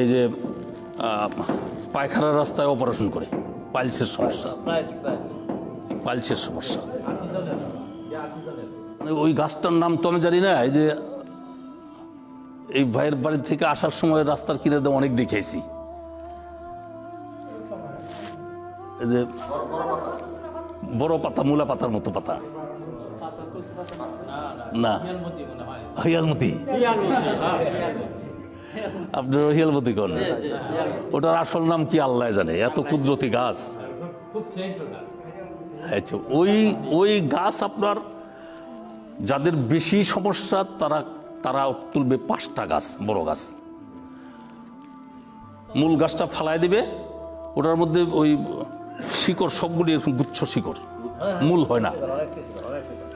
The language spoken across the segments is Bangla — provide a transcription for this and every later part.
এই যে পায়খানার রাস্তায় অপারেশন করে, পালসের সমস্যা। পালসের সমস্যা। মানে ওই গাছটার নাম তো আমি জানি না, এই যে, এই ভাইয়ের বাড়ি থেকে আসার সময় রাস্তার কিনারে অনেক দেখেছি এই যে, বড় পাতা, মূলা পাতার মতো পাতা। না হিয়ালমতি। আপনার হিয়ালমতি কোন ওটার আসল নাম কি আল্লাহ জানে? এত কুদরতি গাছ। আচ্ছা ওই ওই গাছ আপনার যাদের বেশি সমস্যা তারা তারা তুলবে পাঁচটা গাছ বড় গাছ। মূল গাছটা ফালাই দিবে ওটার মধ্যে ওই শিকড় সবগুলি এরকম গুচ্ছ শিকড়। মূল হয় না।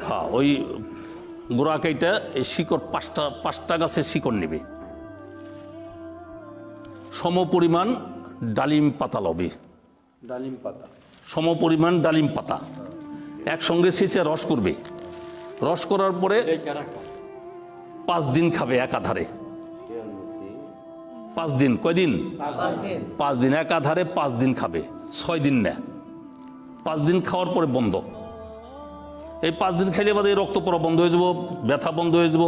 হ্যাঁ ওই গোড়া কেইটা এই শিকড় পাঁচটা পাঁচটা গাছের শিকড় নেবে। সম পরিমাণ ডালিম পাতা লবে। ডালিম পাতা। সম পরিমাণ ডালিম পাতা। একসঙ্গে শেষে রস করবে। রস করার পরে পাঁচ দিন খাবে একাধারে পাঁচ দিন। কয়দিন পাঁচ দিন। একাধারে পাঁচ দিন। খাবে। ছয় দিন না পাঁচ দিন খাওয়ার পরে বন্ধ। এই পাঁচ দিন খাইলে বাদে এই রক্ত পড়া বন্ধ হয়ে যাব ব্যথা বন্ধ হয়ে যাব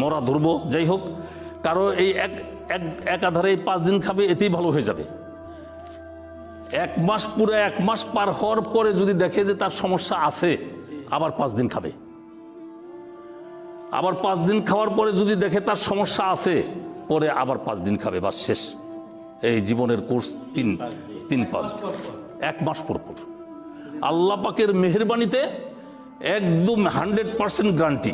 মরা ধরবো। যাই হোক কারও এই এক এক একাধারে পাঁচ দিন খাবে, এতেই ভালো হয়ে যাবে। এক মাস পুরো এক মাস পার হওয়ার পরে যদি দেখে যে তার সমস্যা আছে, আবার পাঁচ দিন খাবে। আবার পাঁচ দিন খাওয়ার পরে যদি দেখে তার সমস্যা আছে, পরে আবার পাঁচ দিন খাবে বা শেষ। এই জীবনের কোর্স তিন তিন পাঁচ এক মাস পর পর। আল্লাহ পাকের মেহরবানিতে একদম হান্ড্রেড পার্সেন্ট গ্যারান্টি।